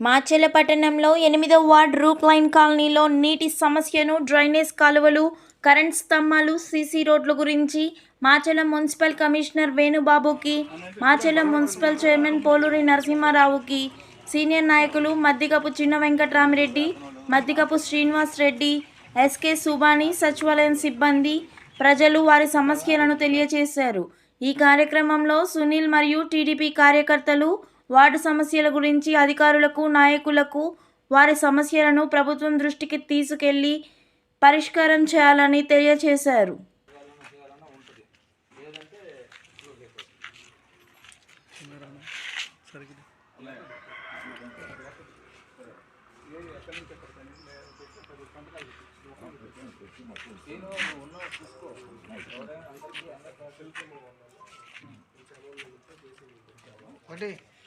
మాచెల పట్టణంలో ఎనిమిదో వార్డ్ రూప్ లైన్ కాలనీలో నీటి సమస్యను డ్రైనేజ్ కాలువలు కరెంట్ స్తంభాలు సీసీ రోడ్ల గురించి మాచెల మున్సిపల్ కమిషనర్ వేణుబాబుకి మాచెల మున్సిపల్ చైర్మన్ పోలూరి నరసింహారావుకి సీనియర్ నాయకులు మద్దికపు చిన్న వెంకట్రామిరెడ్డి మద్దికపు శ్రీనివాస్ రెడ్డి ఎస్కే సుబాని సచివాలయం సిబ్బంది ప్రజలు వారి సమస్యలను తెలియజేశారు ఈ కార్యక్రమంలో సునీల్ మరియు టీడీపీ కార్యకర్తలు వార్డు సమస్యల గురించి అధికారులకు నాయకులకు వారి సమస్యలను ప్రభుత్వం దృష్టికి తీసుకెళ్ళి పరిష్కారం చేయాలని తెలియజేశారు ఒకటి.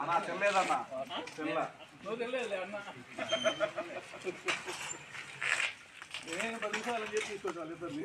అన్నా చెల్లేదన్నా చెల్ల నేను పది నిమిషాలు చెప్పి తీసుకోవాలి ఇద్దరిని.